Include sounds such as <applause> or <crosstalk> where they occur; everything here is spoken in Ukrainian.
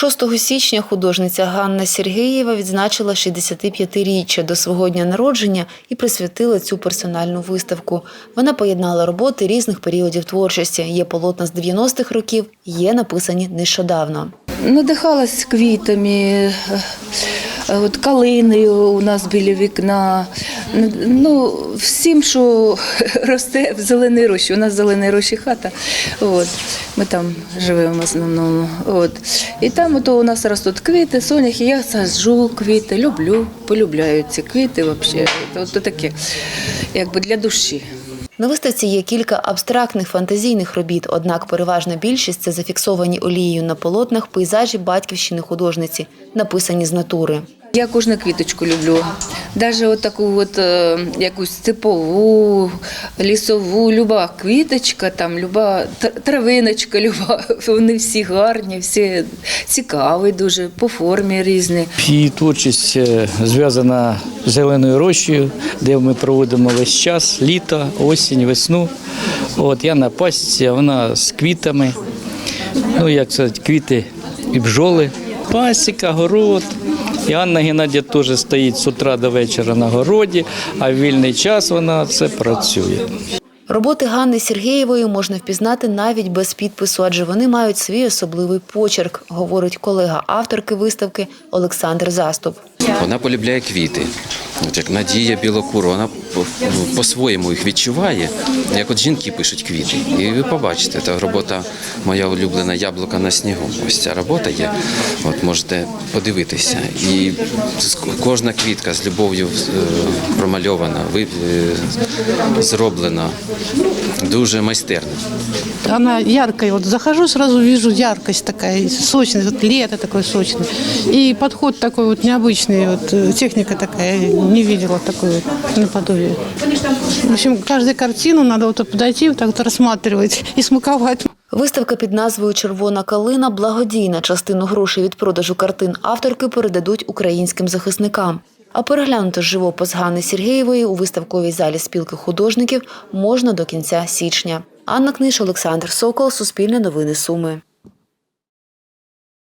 6 січня художниця Ганна Сергієва відзначила 65-річчя до свого дня народження і присвятила цю персональну виставку. Вона поєднала роботи різних періодів творчості. Є полотна з 90-х років, є написані нещодавно. Надихалась квітами, е, е, от калиною у нас біля вікна. Ну, всім, що <laughs> росте в зеленій рощі. У нас в зеленій рощі хата. От. Ми там живемо в основному. От. І там ото у нас ростуть квіти, соняхи. Я саджу квіти, люблю, полюбляю ці квіти взагалі. От таке, якби для душі. На виставці є кілька абстрактних фантазійних робіт, однак переважна більшість це зафіксовані олією на полотнах пейзажі батьківщини художниці, написані з натури. Я кожну квіточку люблю. Навіть от таку от, е, якусь степову, лісову, люба квіточка, там, люба травиночка, люба, <laughs> вони всі гарні, всі цікаві дуже, по формі різні. Її творчість е, зв'язана з зеленою рощею, де ми проводимо весь час, літо, осінь, весну. От я на пасіці, а вона з квітами. Ну, як сказати, квіти і бджоли. Пасіка, город. І Анна Геннадія теж стоїть з утра до вечора на городі, а в вільний час вона це працює. Роботи Ганни Сергієвої можна впізнати навіть без підпису, адже вони мають свій особливий почерк, говорить колега авторки виставки Олександр Заступ. Вона полюбляє квіти. От як Надія Білокур, вона по- ну, по-своєму їх відчуває, як от жінки пишуть квіти. І ви побачите, це робота моя улюблена яблука на снігу. Ось ця робота є. От можете подивитися. І з- кожна квітка з любов'ю е, промальована, ви- е, зроблена. Дуже майстерно. Она яркая. Вот захожу, сразу вижу яркость такая, сочность, вот лето такое сочное. И подход такой вот необычный, вот э, техника такая, не видела такой вот наподобие. В общем, каждую картину надо вот подойти, вот так вот рассматривать и смаковать. Виставка під назвою Червона калина благодійна. Частину грошей від продажу картин авторки передадуть українським захисникам. А переглянути живопис Ганни Сергієвої у виставковій залі спілки художників можна до кінця січня. Анна Книж, Олександр Сокол, Суспільне новини Суми.